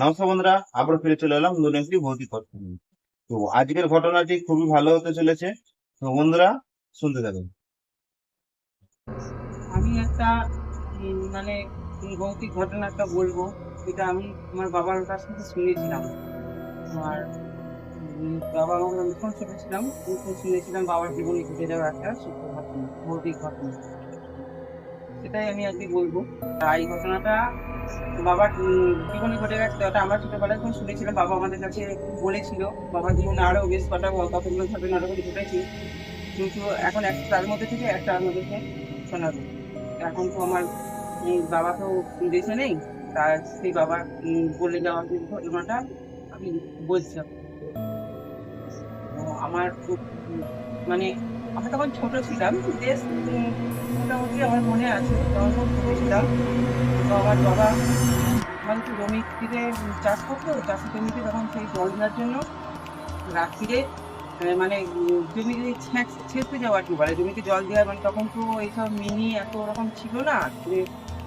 নমস্কার বন্ধুরা আবার ফিরে চলে এলাম নতুন একটি ভৌতিক কথা। তো আজকের ঘটনাটি খুবই ভালো হতে চলেছে। তো বন্ধুরা শুনতে থাকুন। আমি একটা মানে ভৌতিক ঘটনা একটা বলব। যেটা আমি আমার বাবার কাছ থেকে শুনেছিলাম। আমার উম, বাবা আমাকে যখন ছোট ছিলাম। তখন শুনেছিলাম বাবার জীবনে ঘটে যাওয়া একটা সত্য ঘটনা ভৌতিক ঘটনা। সেটাই আমি আজকে বলব। আর এই ঘটনাটা বাবার জীবনে ঘটে গেছে ওটা আমরা ছোটবেলায় যখন শুনেছিলাম। বাবা আমাদের কাছে বলেছিল বাবার জীবনে আরও বেশ কটা কতগুলো ঘটনা আরও ঘটেছে। কিন্তু এখন একটা তার মধ্যে থেকে একটা আমাদের শোনাবো এখন তো আমার বাবা তো দেশে নেই, তার সেই বাবা বলে যাওয়ার যে ঘটনাটা আমি বলছিলাম। আমার খুব মানে আমি তখন ছোট ছিলাম, বেশ মোটামুটি আমার মনে আছে, তখন ছোট ছিলাম। তো আমার বাবা মানে তো জমিতে চাষ করতো, চাষের জমিতে তখন সেই জল দেওয়ার জন্য রাত্রিরে মানে জমিতে ছেঁচ- ছেঁচতে যাওয়া আর কি বলে? জমিতে জল দেওয়া মানে তখন তো এইসব মিনি এত রকম ছিল না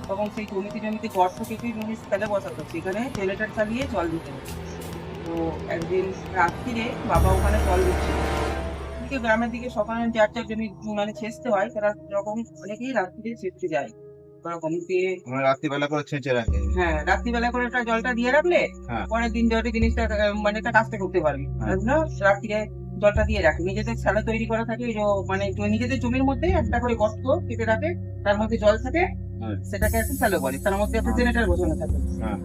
তখন সেই জমিতে জমিতে গর্ত কেটে জমি ফেলে বসাতো, সেখানে জেনারেটর চালিয়ে জল দিতে। তো একদিন রাত্রিরে বাবা ওখানে জল দিচ্ছিল। এদিকে গ্রামের দিকে সকালে যার যার জমি মানে ছেঁচতে হয় তারা এরকম অনেকেই রাত্রিরে ছেঁচতে যায় ওরকম দিয়ে রাত্রিবেলা করে ছেঁচে রাখে হ্যাঁ রাত্রিবেলা করে একটা জলটা দিয়ে রাখলে হ্যাঁ। পরের দিন জলটা জিনিসটা মানে একটা কাজটা করতে পারবি হ্যাঁ। রাত্রিরে জলটা দিয়ে রাখে নিজেদের স্যালা তৈরি করা থাকে মানে নিজেদের জমির মধ্যে একটা করে গর্ত কেটে রাখে তার মধ্যে জল থাকে। সেটাকে একটা স্যালো বলে তার মধ্যে একটা জেনারেটর বসানো থাকে।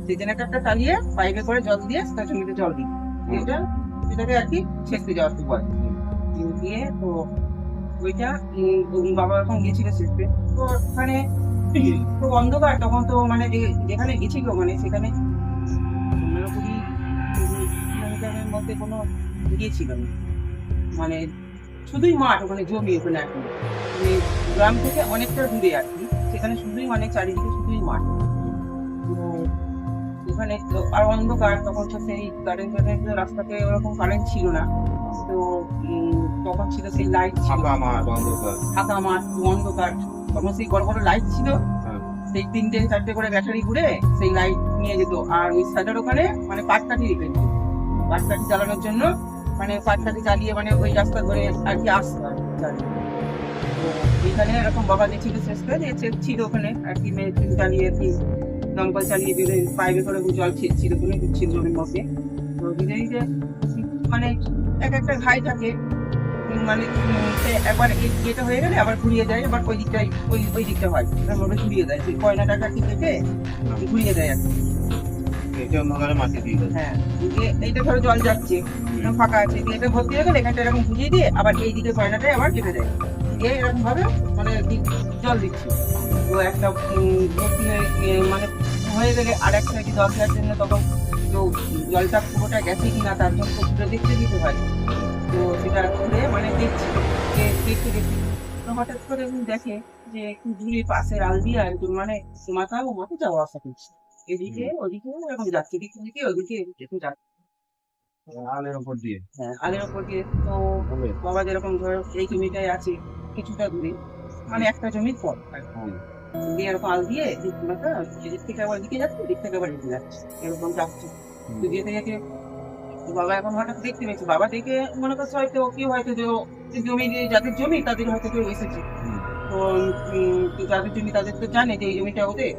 সেই জেনারেটরটা চালিয়ে পাইপে করে জল দিয়ে সেটা জমিতে জল দিই। এটা এটাকে আর কি ছেঁচতে যাওয়া কি বলে দিয়ে তো ওইটা বাবা এখন গেছিল ছেঁচতে তো ওখানে খুব অন্ধকার, তখন তো মানে যেখানে গেছিল মানে সেখানে মধ্যে কোনো ইয়ে ছিল না। মানে শুধুই মাঠ ওখানে জমি ওখানে কি। মানে গ্রাম থেকে অনেকটা দূরে আর কি। সেখানে শুধুই মানে চারিদিকে শুধুই মাঠ। তো ওখানে তো আর অন্ধকার তখন তো সেই কারেন্ট রাস্তাতে ওরকম কারেন্ট ছিল না। তো তখন ছিল সেই লাইট ছিল। ফাঁকা মাঠ অন্ধকার। ফাঁকা মাঠ অন্ধকার। তখন সেই বড় বড় লাইট ছিল। হ্যাঁ। সেই তিনটে চারটে করে ব্যাটারি ঘুরে সেই লাইট নিয়ে যেত। আর ওই সাইডের ওখানে মানে পাটকাঠি রেখে দিত। পাটকাঠি চালানোর জন্য মানে পাটকাঠি চালিয়ে মানে ওই রাস্তা ধরে আর কি আসতো এখানে এরকম বাবা যে ছিল শেষ করে ছিল ওখানে আর কি মেশিন চালিয়ে আর কি দমকল চালিয়ে দিলে পাইপে করে জল ছিল ওখানে ছিল জমির মধ্যে তো ধীরে ধীরে মানে এক একটা ঘাই থাকে। মানে সে একবার ইয়েটা হয়ে গেলে আবার ঘুরিয়ে যায় আবার ওই দিকটাই ওই ওই দিকটা হয়। এরকম ঘুরিয়ে দেয়। সেই কয়নাটাকে কি কেটে ঘুরিয়ে দেয়। এটা দিয়ে দেয়। হ্যাঁ এইটা ধরো জল যাচ্ছে ফাঁকা আছে দিয়ে এটা ভর্তি হয়ে গেলে এখানটা এরকম ঘুরিয়ে দিয়ে আবার এই দিকে কয়নাটাই আবার কেটে দেয়। দিয়ে এরকম ভাবে মানে জল দিচ্ছে। তো একটা মানে হয়ে গেলে আর এক সাইডে জল দেওয়ার জন্য তখন তো জলটা পুরোটা গেছে কিনা তার জন্য দেখতে দিতে হয়। তো সেটা ঘুরে মানে দেখছি যে দেখতে তো হঠাৎ করে দেখে যে দূরে পাশে আল একজন মানে মাথা ও মাথা যাওয়া আসা করছে। এদিকে ওদিকে এরকম যাচ্ছে এদিকে ওদিকে ওদিকে এদিকে যাচ্ছে। আলের উপর দিয়ে? হ্যাঁ আলের ওপর দিয়ে। তো বাবা যেরকম ধরো এই জমিটাই আছে কিছুটা দূরে। মানে একটা জমির পর দিয়ে এরকম আল দিয়ে দিকটা এদিক থেকে আবার দিকে যাচ্ছে দিক থেকে আবার এদিকে যাচ্ছে। এরকম যাচ্ছে। তো যেতে যেতে বাবা এখন হঠাৎ দেখতে পেয়েছে। বাবা দেখে মনে করছে হয়তো কি হয়তো যে জমি যাদের জমি তাদের হয়তো কেউ এসেছে। তো যাদের জমি তাদের তো জানে যে এই জমিটা ওদের।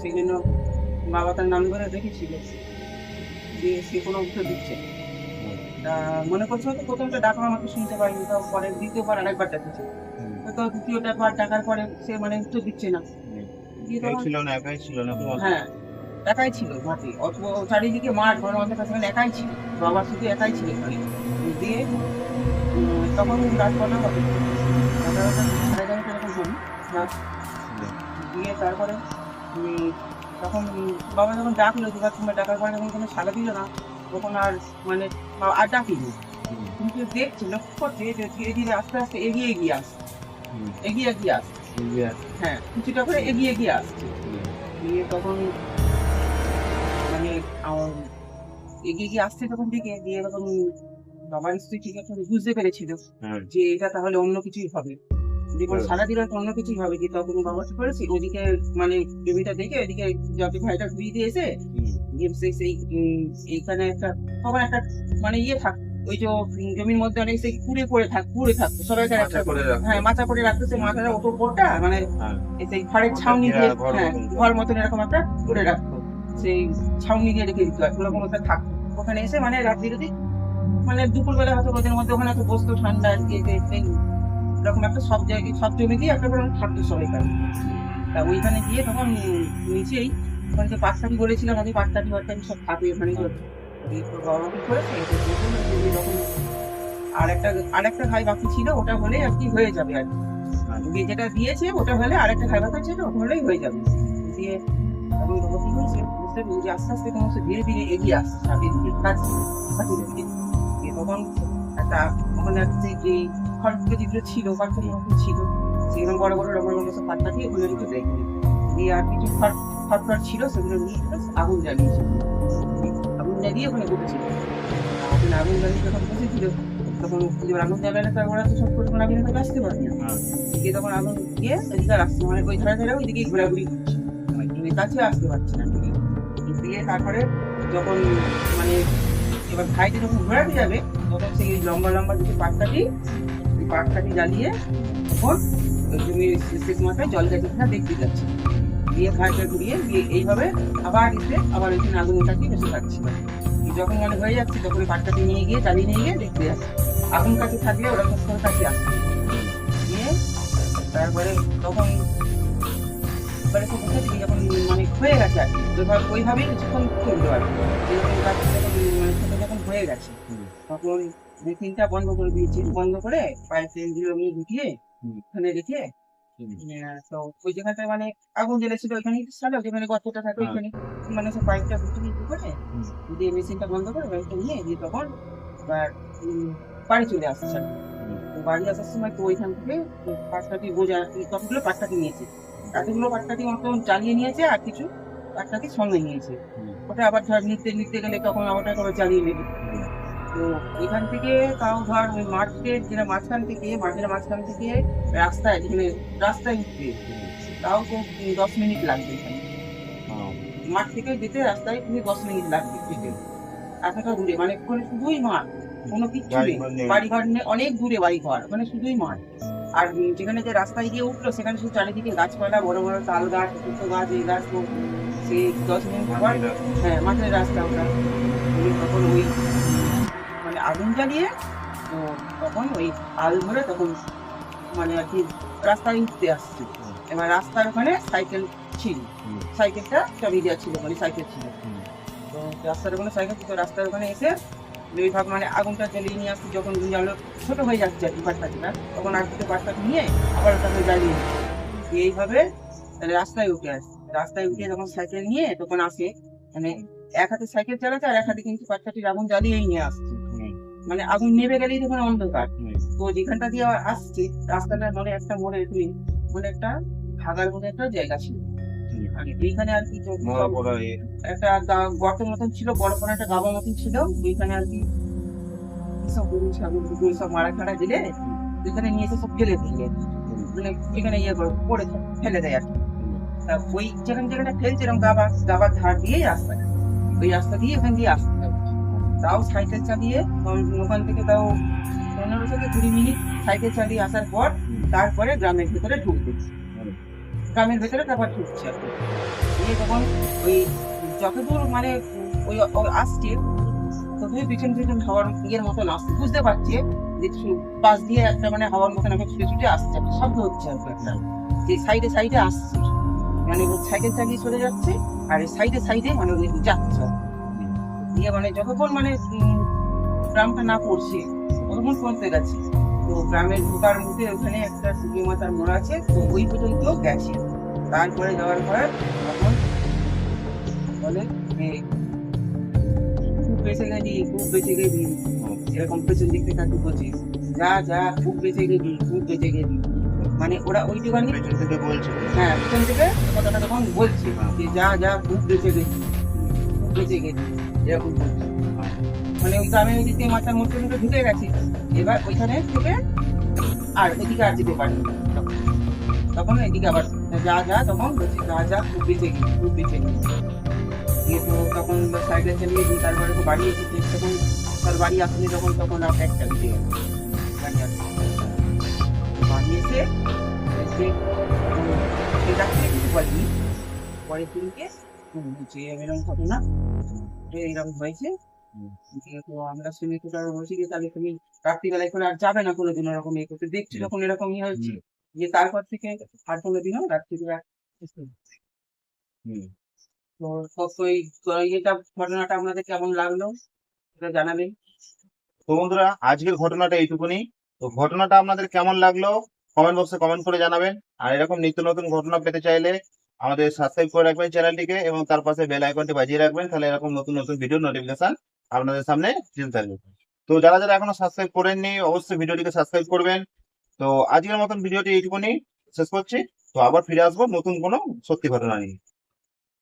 সেই জন্য বাবা তার নাম ধরে রেখেছিল। যে সে কোনো উত্তর দিচ্ছে না। মনে করছে হয়তো প্রথমটা ডাকা আমাকে শুনতে পারিনি তো পরে দ্বিতীয়বার আরেকবার ডাকছে। তো দ্বিতীয়টা বার ডাকার পরে সে মানে উত্তর দিচ্ছে না। তখন ছিল না একাই ছিল না হ্যাঁ একাই ছিল মাঠে চারিদিকে মাঠ ঘর অন্ধকার সেখানে একাই ছিল। বাবা শুধু একাই ছিল এখানে দিয়ে তখন রাত কটা হবে। সাড়ে এগারোটা এরকম হবে। দিয়ে তারপরে তখন বাবা যখন ডাকলো তোমার ডাকার পরে যখন কোনো সাড়া দিল না? তখন আর মানে বাবা আর কিন্তু দেখছি লক্ষ্য করছে যে ধীরে ধীরে আস্তে আস্তে এগিয়ে এগিয়ে আসছে। হুম। এগিয়ে এগিয়ে আসছে হ্যাঁ কিছুটা করে এগিয়ে এগিয়ে আসছে দিয়ে তখন মানে আমার এগিয়ে গিয়ে আসছে তখন দিয়ে তখন বাবার স্ত্রী ঠিক আছে বুঝতে পেরেছিল হ্যাঁ। যে এটা তাহলে অন্য কিছুই হবে। সারা দিন হয়তো অন্য কিছুই হবে যে তখন বাবা কি করেছি ওদিকে মানে জমিটা দেখে ওইদিকে যাকে ভাইটা ঘুরিয়ে দিয়েছে দিয়ে সেই সেই এইখানে একটা একটা মানে ইয়ে থাক ওই যে জমির মধ্যে অনেক সেই কুড়ে পড়ে থাক কুড়ে থাকতো সবাই করে হ্যাঁ মাথা করে রাখতো সেই মাথাটা ওপর মানে হ্যাঁ। সেই ঘরের ছাউনি দিয়ে হ্যাঁ ঘর মতন এরকম একটা করে রাখতো সেই ছাউনি দিয়ে রেখে দিত ওরকম থাকতো ওখানে এসে মানে রাত্রি যদি মানে দুপুরবেলা হয়তো রোদের মধ্যে ওখানে একটু বসতো ঠান্ডা সেই এরকম একটা সব জায়গায়, সব জমিতেই একটা করে থাকতো সবাই কারণ তা ওইখানে গিয়ে তখন নিচেই ওখানে যে পাটকাঠি বলেছিলাম, আমি পাটকাঠি ফাটকাঠি সব থাকে ওখানে তো তো তো আর একটা আর একটা বাকি ছিল, ওটা হলে আর কি হয়ে যাবে আর কি। যেটা দিয়েছে, ওটা হলে আর একটা ভাই বাকি ছিল, ওটা হলেই হয়ে যাবে। দিয়ে আমি কি আস্তে আস্তে তোমার ধীরে ধীরে এগিয়ে আসছে তখন একটা ওখানে একটা যে খড়গুলো যেগুলো ছিল পাটকাঠি মতো ছিল সেগুলো বড় বড় রকম রকম সব পাটকাঠি ওগুলো রেখে দেয় দিয়ে আর কিছু খড় খড় ছিল সেগুলো নিয়ে আগুন জ্বালিয়েছে আগুন জ্বালিয়ে ওখানে বসেছিল। ওখানে আগুন জ্বালিয়ে যখন বসেছিল তখন আগুন জ্বালালে তো ওরা তো সব করে কোনো আগুন থেকে আসতে পারে না। হ্যাঁ। দিয়ে তখন আগুন এদিকে আর আসছে মানে ওই ধারে ধারে ওইদিকে ঘোরাঘুরি করছে। মানে কাছে আসতে পারছে না। দিয়ে তারপরে যখন মানে এবার ভাইটি যখন ঘোরাতে যাবে, তখন সেই লম্বা লম্বা পাটকাঠি ওই পাটকাঠি জ্বালিয়ে তখন জমির শেষ মাথায় জল গেছে কিনা দেখতে যাচ্ছে। দিয়ে ভাইটা ঘুরিয়ে দিয়ে এইভাবে আবার এসে আবার ওইখানে আগুন ওটাকে বসে থাকছিল যখন মানে হয়ে যাচ্ছে, তখন ওই পাটকাঠি নিয়ে গিয়ে, জ্বালিয়ে নিয়ে গিয়ে দেখতে যাচ্ছে। আগুন কাছে থাকলে ওরা সব কাছে আসছে দিয়ে তারপরে তখন এবারে তো বুঝতে পারছি যখন মানে হয়ে গেছে আর কি। ওইভাবে ওইভাবেই কিছুক্ষণ চলল আর যেরকম কাজ যখন মানে ছোট যখন হয়ে গেছে। তখন মেশিনটা বন্ধ করে দিয়েছি বন্ধ করে পাইপ লাইনগুলো নিয়ে ঢুকিয়ে ওখানে রেখে তো ওই জায়গাটায় মানে আগুন জ্বেলেছিল ওইখানে সালো যেখানে গর্তটা থাকে হ্যাঁ। ওইখানে মানে সব পাইপটা ঢুকিয়ে দিয়ে করে দিয়ে মেশিনটা বন্ধ করে পাইপটা নিয়ে দিয়ে তখন এবার বাড়ি চলে আসছে। বাড়ি আসার সময় তো ওইখান থেকে পাটকাঠি বোঝা কতগুলো পাটকাঠি নিয়েছে। এতগুলো পাটকাঠি মতো জ্বালিয়ে নিয়েছে আর কিছু পাটকাঠি সঙ্গে নিয়েছে। ওটা আবার ধর নিতে নিতে গেলে তখন ওটা আবার জ্বালিয়ে নেবে। তো এখান থেকে তাও ধর ওই মাঠের যেটা মাঝখান থেকে মাঠের মাঝখান থেকে রাস্তায় যেখানে রাস্তায় উঠবে তাও তো দশ মিনিট লাগবে এখানে। মাঠ থেকে যেতে রাস্তায় তুমি দশ মিনিট লাগবে। যেতে এতটা দূরে মানে শুধুই মাঠ কোনো কিচ্ছু নেই। ঘর নেই। বাড়ি ঘর নেই অনেক দূরে বাড়িঘর মানে শুধুই মাঠ। আর যেখানে যে রাস্তায় গিয়ে উঠল সেখানে শুধু চারিদিকে গাছপালা বড় বড় তাল গাছ কুটো গাছ এই গাছ তো সেই দশ মিনিট রাস্তা। হ্যাঁ মাঠের রাস্তা ওটা তখন ওই মানে আগুন জ্বালিয়ে তো তখন ওই আল ধরে তখন মানে আর কি রাস্তায় উঠতে আসছে। এবার রাস্তার ওখানে সাইকেল ছিল। সাইকেলটা চাবি দেওয়া ছিল মানে সাইকেল ছিল। তো রাস্তার ওখানে সাইকেল ছিল রাস্তার ওখানে এসে দুই ভাগ মানে আগুনটা জ্বালিয়ে নিয়ে আসছে যখন জ্বালো ছোট হয়ে যাচ্ছে আর কি পাটকাঠিটা তখন আর দুটো পাটকাঠি নিয়ে আবার ওটাকে জ্বালিয়ে এইভাবে রাস্তায় উঠে আসে। রাস্তায় উঠে যখন সাইকেল নিয়ে তখন আসে মানে এক হাতে সাইকেল চালাচ্ছে আর এক হাতে কিন্তু পাটকাঠির আগুন জ্বালিয়েই নিয়ে আসছে। মানে আগুন নেবে গেলেই তখন অন্ধকার। তো যেখানটা দিয়ে আবার আসছে রাস্তাটা মানে একটা মোড়ে তুমি মানে একটা ভাগার মতো একটা জায়গা ছিল। এইখানে আর কি। একটা গর্তের মতন ছিল বড় করে একটা গাবা মতন ছিল। ওইখানে আর কি সব গরু ছাগল কুকুর সব মারা খাড়া দিলে ওইখানে নিয়ে এসে সব ফেলে দিলে মানে এখানে ইয়ে করে পড়ে ফেলে দেয় আর কি। তা ওই যেখানে যেখানে ফেলছে এরকম গাবা গাবার ধার দিয়েই রাস্তা ওই রাস্তা দিয়ে এখান দিয়ে আসতে হবে তাও সাইকেল চালিয়ে ওখান থেকে তাও পনেরো থেকে কুড়ি মিনিট সাইকেল চালিয়ে আসার পর তারপরে গ্রামের ভেতরে ঢুকবে। হুম। গ্রামের ভেতরে তারপর ঢুকছে আর কি। দিয়ে তখন ওই যতদূর মানে ওই ওই আসছে, ততই পিছন পিছন হাওয়ার ইয়ের মতন আসছে বুঝতে পারছে যে পাশ দিয়ে একটা মানে হাওয়ার মতন একটা ছুটে ছুটে আসছে। একটা শব্দ হচ্ছে আর যে সাইডে সাইডে আসছে। মানে ও সাইকেল চালিয়ে চলে যাচ্ছে আর এই সাইডে সাইডে মানে ওই যাচ্ছে। দিয়ে মানে যতক্ষণ মানে গ্রামটা না পড়ছে, ততক্ষণ পৌঁছে গেছে। তো গ্রামের ঢোকার মুখে ওখানে একটা সুগি মাতার মোড় আছে, তো ওই পর্যন্ত গেছে। তারপরে যাওয়ার পরে তখন বলে যে খুব বেঁচে গেলি খুব বেঁচে গেলি। এরকম পেছন দিক থেকে তাকে বলছে যা যা খুব বেঁচে গেলি খুব বেঁচে গেলি। মানে ওরা ওইটুখানি পেছন থেকে বলছে। হ্যাঁ পিছন থেকে কথাটা তখন বলছে যে যা যা খুব বেঁচে গেছি খুব বেঁচে গেছি এরকম বলছে। মানে ওই গ্রামে ওইদিকে মাথার মধ্যে ঢুকে গেছে এবার ওইখানে থেকে আর ওইদিকে আর যেতে পারি তখন এদিকে আবার যা যা, তখন বলছি, যা যা, খুব বেঁচে গেলি খুব বেঁচে দিয়ে তো তখন সাইকেল চালিয়ে দিয়ে তারপরে তো বাড়ি এসেছে, তখন তার বাড়ি আসলে তখন তখন রাত একটা বেজে গেল। বাড়ি আসতে বাড়ি এসে এসে থেকে কিছু বলেনি পরের দিনকে যে এরকম ঘটনা, যে এরকম হয়েছে হুম। দিয়ে তো আমরা শুনে তো তার বলছি যে তাহলে তুমি রাত্রিবেলায় করে আর যাবে না কোনোদিন, ওরকম ইয়ে করতে, দেখছি যখন এরকম ইয়ে হচ্ছে যে তারপর থেকে আর তো ওই ইয়েটা ঘটনাটা আপনাদের কেমন লাগল সেটা জানাবেন তো বন্ধুরা আজকের ঘটনাটা এইটুকুনি তো ঘটনাটা আপনাদের কেমন লাগল কমেন্ট বক্সে কমেন্ট করে জানাবেন। আর এরকম নিত্য নতুন ঘটনা পেতে চাইলে আমাদের সাবস্ক্রাইব করে রাখবেন চ্যানেলটিকে এবং তার পাশে বেল আইকনটি বাজিয়ে রাখবেন তাহলে এরকম নতুন নতুন ভিডিও নোটিফিকেশন আপনাদের সামনে দিতে থাকবে তো যারা যারা এখনও সাবস্ক্রাইব করেননি অবশ্যই ভিডিওটিকে সাবস্ক্রাইব করবেন। তো আজকের মতন ভিডিওটি এইটুকুনি। শেষ করছি। তো আবার ফিরে আসব নতুন কোনো সত্যি ঘটনা নিয়ে।